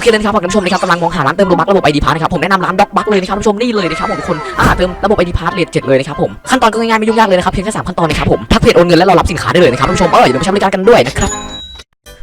เคเลยนะครับผมท่านผู้ชมนะครับกำลังมองหาร้านเติมโลบักระบบไอดีพาร์นะครับผมแนะนำร้านด็อกบักเลยนะครับท่านผู้ชมนี่เลยนะครับผมทุกคนอ่าเติมระบบไอดีพาร์เลทเจ็ดเลยนะครับผมขั้นตอนก็ง่ายๆไม่ยุ่งยากเลยนะครับเพียงแค่สามขั้นตอนนะครับผมทักเพจโอนเงินและรอรับสินค้าได้เลยนะครับท่านผู้ชมเอออย่าลืมใช้บริการกันด้วยนะครับ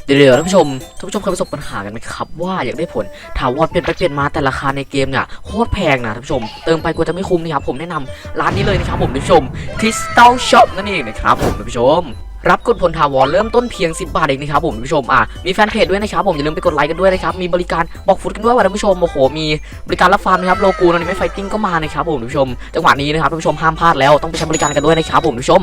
เดี๋ยวๆท่านผู้ชมท่านผู้ชมเคยประสบปัญหากันไหมครับว่าอยากได้ผลถาวรเปลี่ยนไปเปลี่ยนมาแต่ราคาในเกมเนี่ยโคตรแพงนะท่านผู้ชมเติมไปกลัวจะไม่คุ้มนะครับผมแนะนำร้านนี้เลยนะครับผมท่านผู้ชม Crystal Shop นั่นเองนะครับผมท่านผู้ชม รับกดผลถาวรเริ่มต้นเพียง 10 บาทเองนะครับผมท่านผู้ชมอะมีแฟนเพจด้วยนะครับผมอย่าลืมไปกดไลค์กันด้วยนะครับมีบริการบอกฟุตกันด้วยว่าท่านผู้ชมโอ้โหมีบริการรับฟาร์มนะครับโลกูนอนิเมะไฟติ้งก็มานะครับผมท่านผู้ชมจังหวะนี้นะครับท่านผู้ชมห้ามพลาดแล้วต้องไปใช้บริการกันด้วยนะครับผมท่านผู้ชม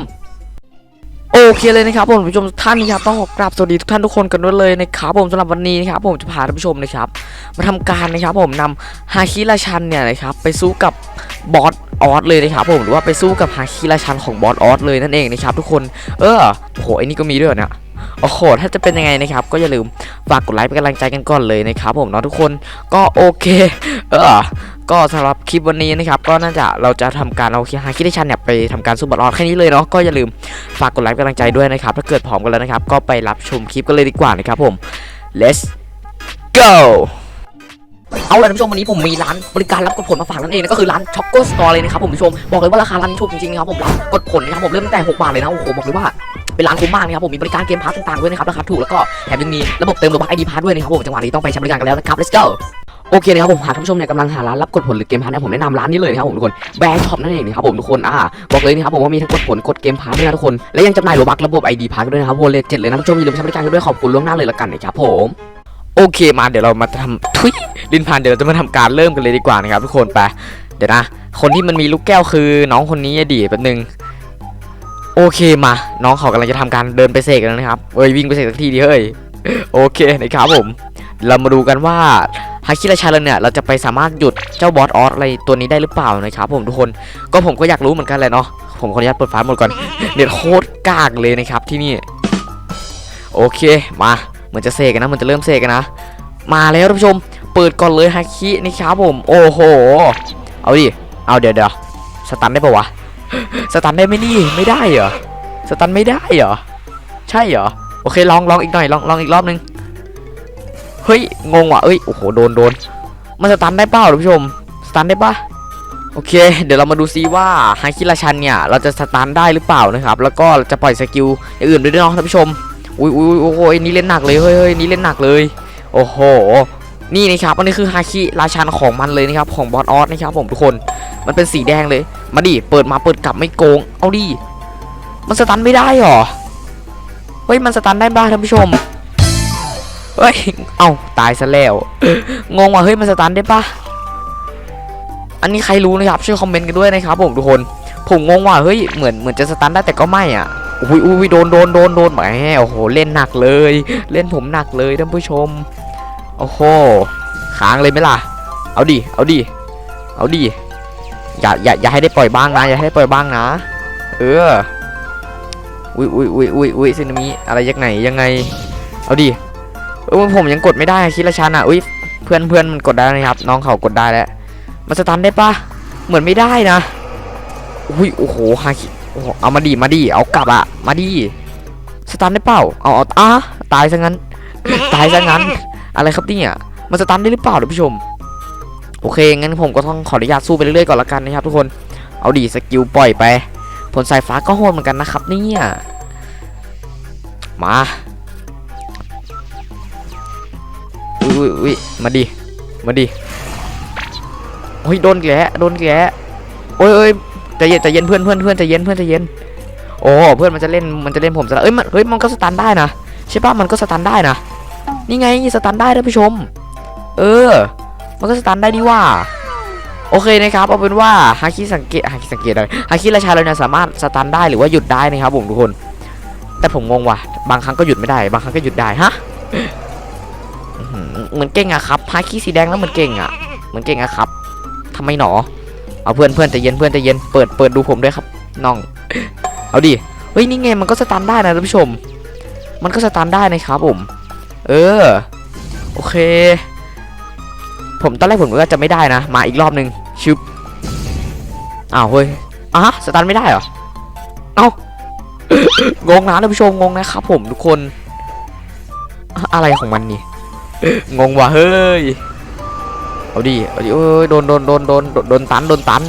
โอเคเลยนะครับผมท่านผู้ชมท่านนะครับต้องขอกราบสวัสดีทุกท่านทุกคนกันด้วยเลยนะครับผมสำหรับวันนี้นะครับผมจะพาท่านผู้ชมนะครับ มาทำการนะครับผมนำฮาคิราชันเนี่ยนะครับไปสู้กับบอส ออสเลยนะครับผมหรือว่าไปสู้กับฮาคิราชันของบอสออสเลยนั่นเองนะครับทุกคนเออโหไอ้นี่ก็มีด้วยเนี่ยโอ้โหถ้าจะเป็นยังไงนะครับก็อย่าลืมฝากกดไลค์เป็นกำลังใจกันก่อนเลยนะครับผมเนาะทุกคนก็โอเคเออก็สำหรับคลิปวันนี้นะครับก็น่าจะเราจะทำการเอาฮาคิราชันเนี่ยไปทำการสู้บอสออสแค่นี้เลยเนาะก็อย่าลืมฝากกดไลค์เป็นกำลังใจด้วยนะครับถ้าเกิดพร้อมกันแล้วนะครับก็ไปรับชมคลิปกันเลยดีกว่านะครับผม let's go เอาเลยท่านผู้ชมวันนี้ผมมีร้านบริการรับกดผลมาฝากนั่นเองนะก็คือร้านช็อกโกสตอร์เลยนะครับผมผู้ชมบอกเลยว่าราคาร้านนี้ถูกจริงๆนะครับผมรับกดผลนะครับผมเริ่มตั้งแต่ 6 บาทเลยนะโอ้โหบอกเลยว่าเป็นร้านคุ้มมากนะครับผมมีบริการเกมพาร์ทต่างๆด้วยนะครับราคาถูกแล้วก็แถมยังมีระบบเติมโลบัคไอดีพาร์ทด้วยนะครับผมจังหวะนี้ต้องไปใช้บริการกันแล้วนะครับ let's go โอเคนะครับผมหากท่านผู้ชมเนี่ยกำลังหาร้านรับกดผลหรือเกมพาร์ทนี่ยผมแนะนำร้านนี้เลยนะครับผมทุกคนแบร์ช็อปนั่นเองนะครับผมทุกคนอ่าบอกเลยนะครับผมว่ามีทั้งกดผลกดเกมพาร์ทด้วยนะทุกคนและยังจำหน่ายโลบักระบบ ID พาร์ทด้วยนะครับโวเลตเจ็ดเลยนะท่านผู้ชมอย่าลืมใช้บริการกันด้วยขอบคุณล่วงหน้าเลยละกันนะครับผมโอเคมาเดี๋ยวเรามาทำทุย ลินพันเดี๋ยวเราจะมาทำการเริ่มกันเลยดีกว่านะครับทุกคนไปเดี๋ยวนะคนที่มันมีลูกแก้วคือน้องคนนี้อะดีแป๊บนึงโอเคมา น้องเขากำลังจะทำการเดินไปเสกแล้วนะครับเอ้ยวิ่งไปเสกสักทีดิเฮ้ยโอเคนะครับผม เรามาดูกันว่าฮาคิราชาเลนเนี่ยเราจะไปสามารถหยุดเจ้าบอสออสอะไรตัวนี้ได้หรือเปล่านะครับผมทุกคนก็ผมก็อยากรู้เหมือนกันเลยเนาะผมขออนุญาตเปิดฟ้าหมดก่อนเน็ตโคตรกากเลยนะครับที่นี่ โอเคมาเหมือนจะเสกกันนะมือนจะเริ่มเสกกันนะ มาแล้วท่านผู้ชม เปิดก่อนเลยฮาคินี่ครับผม โอ้โห เอาดิ เอาเดี๋ยวเดี๋ยวสตันได้ปะวะ สตันได้ไหมนี่ ไม่ได้เหรอ สตันไม่ได้เหรอ ใช่เหรอ โอเคลองลองอีกหน่อยลองลองอีกรอบนึง เฮ้ย งงว่ะเอ้ย โอ้โห โดนโดนมันสตันได้เปล่าท่านผู้ชม สตันได้ปะโอเค เดี๋ยวเรามาดูซิว่าฮาคิราชันเนี่ย เราจะสตันได้หรือเปล่านะครับ แล้วก็จะปล่อยสกิลอย่างอื่นด้วยเนาะท่านผู้ชม อุ้ยอุ้ยโอ้โหนี่เล่นหนักเลย เฮ้ยเฮ้ยนี่เล่นหนักเลย โอ้โห นี่นะครับอันนี้คือฮาคิราชันของมันเลยนะครับของบอสออสนะครับผมทุกคนมันเป็นสีแดงเลย มาดิเปิดมาเปิดกลับไม่โกง เอาดิมันสตันไม่ได้หรอเฮ้ยมันสตันได้บ้าท่านผู้ชมเฮ้ยเอาตายซะแล้วงงว่ะเฮ้ยมันสตันได้ปะอันนี้ใครรู้นะครับช่วยคอมเมนต์กันด้วยนะครับผมทุกคน ผมงงว่ะเฮ้ยเหมือนเหมือนจะสตันได้แต่ก็ไม่อะอุ้ยอุ้ยโดนโดนโดนโดนแหมโอ้โหเล่นหนักเลย เล่นผมหนักเลยท่านผู้ชม อ้โหค้างเลยไหมล่ะ เอาดิ เอาดิ เอาดิ อย่า อย่า อย่าให้ได้ปล่อยบ้างนะ อย่าให้ปล่อยบ้างนะ เออ อุ้ยอุ้ยอุ้ยอุ้ยอุ้ยซินามิอะไรยังไงยังไง เอาดิ เออผมยังกดไม่ได้คิดละชันอะ อุ้ย เพื่อนเพื่อนมันกดได้นะครับ น้องเขากดได้แล้ว มันสตันได้ปะเหมือนไม่ได้นะ อุ้ย โอ้โหฮาคิเอามาดิ มาดิ เอากลับอะมาดิ สตันได้เปล่า เอาเอาอะตายซะงั้น ตายซะงั้น อะไรครับเนี่ยมันสตันได้หรือเปล่าท่านผู้ชม โอเคงั้นผมก็ต้องขออนุญาตสู้ไปเรื่อยๆก่อนละกันนะครับทุกคนเอาดีสกิลปล่อยไป ผลสายฟ้าก็โหดเหมือนกันนะครับเนี่ยมาอุ้ยอุ้ยอุ้ยมาดิมาดิโอ้ยโดนแกะโดนแกะโอ้ยเอ้ยใจเย็นใจเย็นเพื่อนเพื่อนเพื่อนใจเย็นเพื่อนใจเย็นโอ้เพื่อนมันจะเล่นมันจะเล่นผมซะแล้วเอ้ยมันเฮ้ยมันก็สตันได้นะใช่ปะมันก็สตันได้นะ นี่ไงสตันได้ท่านผู้ชม เออ มันก็สตันได้นี่ว่า โอเคนะครับเอาเป็นว่าฮาคิสังเกตฮาคิสังเกตเลยฮาคิราชาเราเนี่ยสามารถสตันได้หรือว่าหยุดได้นะครับผมทุกคน แต่ผมงงว่ะ บางครั้งก็หยุดไม่ได้ บางครั้งก็หยุดได้ฮะเหมือนเก่งอะครับฮาคิสีแดงแล้วเหมือนเก่งอะเหมือนเก่งอะครับทำไมหนอ เอาเพื่อนเพื่อนใจเย็นเพื่อนใจเย็นเปิดเปิดดูผมด้วยครับน้อง เอาดิเฮ้ยนี่ไงมันก็สตันได้นะท่านผู้ชม มันก็สตันได้นะครับผม เออ โอเค ผมตอนแรกผมก็จะไม่ได้นะ มาอีกรอบหนึ่งชึบอ้าวเฮ้ยอะฮะสตันไม่ได้เหรอ เอ้างงนะท่านผู้ชมงงนะครับผมทุกคน อะไรของมันนี่ งงว่ะเฮ้ย เอาดิ เอาดิเอ้ยโดนโดนโดนโดนโดนโดนตันโดนตัน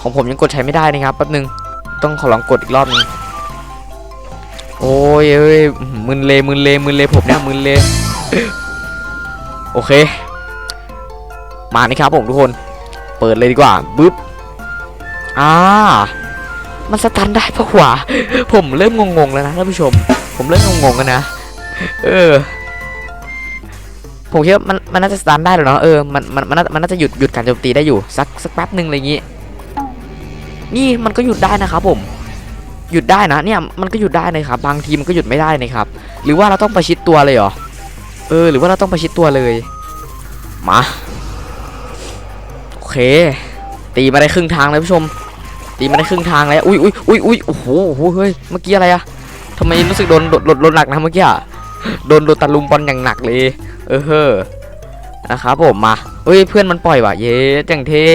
ของผมยังกดใช้ไม่ได้นะครับแป๊บนึง ต้องขอลองกดอีกรอบนึง โอ้ยเอ้ยมึนเลมึนเลมึนเลผมเนี่ยมึนเลโอเค มานี่ครับผมทุกคน เปิดเลยดีกว่าบึ๊บอ่ามันสตันได้ปะวะผมเริ่มงงๆแล้วนะท่านผู้ชม ผมเริ่มงงๆกันนะ เออ ผมคิดว่ามันมันน่าจะสตันได้แล้วเนาะเออมันมันมันน่ามันน่าจะหยุดหยุดการโจมตีได้อยู่สักสักแป๊บหนึ่งอะไรอย่างงี้ นี่มันก็หยุดได้นะครับผม หยุดได้นะเนี่ยมันก็หยุดได้นะครับบางทีมันก็หยุดไม่ได้นะครับ หรือว่าเราต้องประชิดตัวเลยเหรอเออหรือว่าเราต้องประชิดตัวเลยมาโอเค ตีมาได้ครึ่งทางเลยผู้ชม ตีมาได้ครึ่งทางแล้วอุ้ยอุ้ยอุ้ยอุ้ยโอ้โหโอ้โหเฮ้ยเมื่อกี้อะไรอะทำไมรู้สึกโดนโดนโดนโดนหนักนะเมื่อกี้อะโดนโดนตะลุมบอลอย่างหนักเลย เออเฮ้อนะครับผมมาเฮ้ยเพื่อนมันปล่อยว่ะเย้จังเท่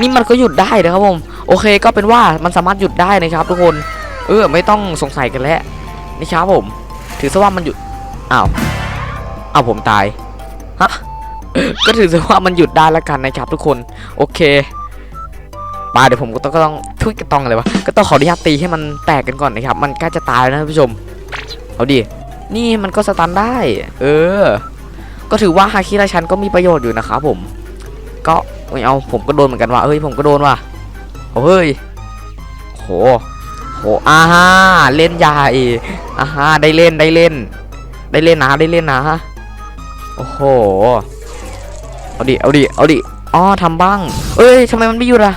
นี่มันก็หยุดได้นะครับผม โอเคก็เป็นว่ามันสามารถหยุดได้นะครับ ทุกคนเออไม่ต้องสงสัยกันแล้วนี่ครับผม ถือซะว่ามันหยุดอ้าวอ้าวผมตายฮะก็ถือซะว่ามันหยุดได้แล้วกันนะครับ ทุกคนโอเคมาเดี๋ยวผมก็ต้องก็ต้องทุยกระตองอะไรวะก็ต้องขออนุญาตตีให้มันแตกกันก่อนนะครับ มันใกล้จะตายแล้วนะท่านผู้ชม เอาดินี่มันก็สตันได้ เออ ก็ถือว่าฮาคิราชันก็มีประโยชน์อยู่นะครับผม ก็ไม่เอาผมก็โดนเหมือนกันว่ะเอ้ยผมก็โดนว่ะ เฮ้ยโหโหอ่าฮะเล่นใหญ่อ่าฮะได้เล่นได้เล่น ได้เล่นนะได้เล่นนะโอ้โหเอาดิเอาดิเอาดิอ๋อทำบ้าง เอ้ยทำไมมันไม่หยุดอะ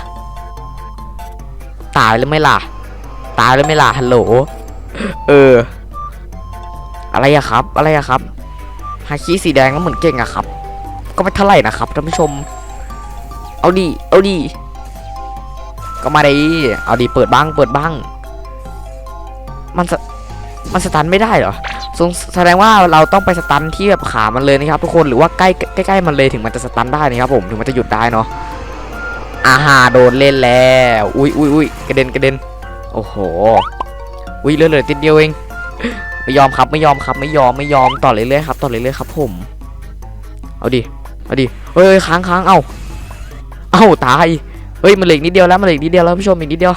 ตายแล้วไหม่ล่ะ ตายแล้วไหม่ล่ะฮัลโหลเออ อะไรอะครับ อะไรอะครับฮาคิสีแดงก็เหมือนเก่งอะครับ ก็ไม่เท่าไหร่นะครับท่านผู้ชม เอาดิเอาดิ ก็มาดิเอาดิเปิดบ้างเปิดบ้าง มันสมันสตันไม่ได้เหรอสงแสดงว่าเราต้องไปสตันที่แบบขามันเลยนะครับ ทุกคนหรือว่าใกล้ใกล้ๆมันเลยถึงมันจะสตันได้นะครับผมถึงมันจะหยุดได้เนาะอาฮาโดนเล่นแล้วอุ้ยอุ้ยอุ้ยกระเด็นกระเด็นโอ้โหอุ้ยเลือเหลือติดเดียวเองไม่ยอมครับไม่ยอมครับไม่ยอมไม่ยอมต่อเรื่อยๆครับต่อเรื่อยๆครับผมเอาดิเอาดิเฮ้ยค้างค้างเอ้าเอ้าตาย เฮ้ยมันเหล็กนิดเดียวแล้วมันเหล็กนิดเดียวแล้วผู้ชมอีกนิดเดียว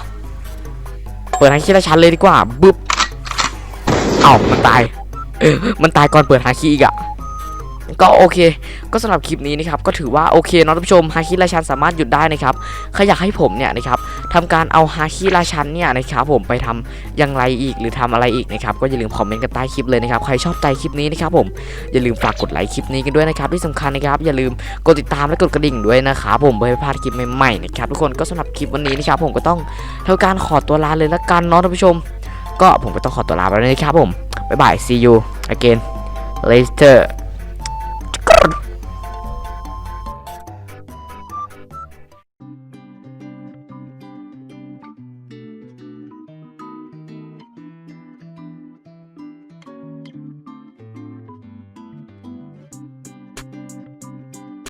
เปิดหาคีละชันเลยดีกว่าบึ๊บเอ้ามันตาย เออมันตายก่อนเปิดหาคีอีกอะ ก็โอเค ก็สำหรับคลิปนี้นะครับก็ถือว่าโอเคเนาะท่านผู้ชมฮาคิราชันสามารถหยุดได้นะครับใครอยากให้ผมเนี่ยนะครับทำการเอาฮาคิราชันเนี่ยนะครับผมไปทำอย่างไรอีกหรือทำอะไรอีกนะครับก็อย่าลืมคอมเมนต์กันใต้คลิปเลยนะครับใครชอบใจคลิปนี้นะครับผมอย่าลืมฝากกดไลค์คลิปนี้กันด้วยนะครับที่สำคัญนะครับอย่าลืมกดติดตามและกดกระดิ่งด้วยนะครับผมเพื่อไม่พลาดคลิปใหม่ๆนะครับทุกคนก็สำหรับคลิปวันนี้นะครับผมก็ต้องทำการขอตัวลาเลยละกันเนาะท่านผู้ชม ก็ผมก็ต้องขอตัวลาไปแล้วนะครับผมบ๊ายบาย see you again later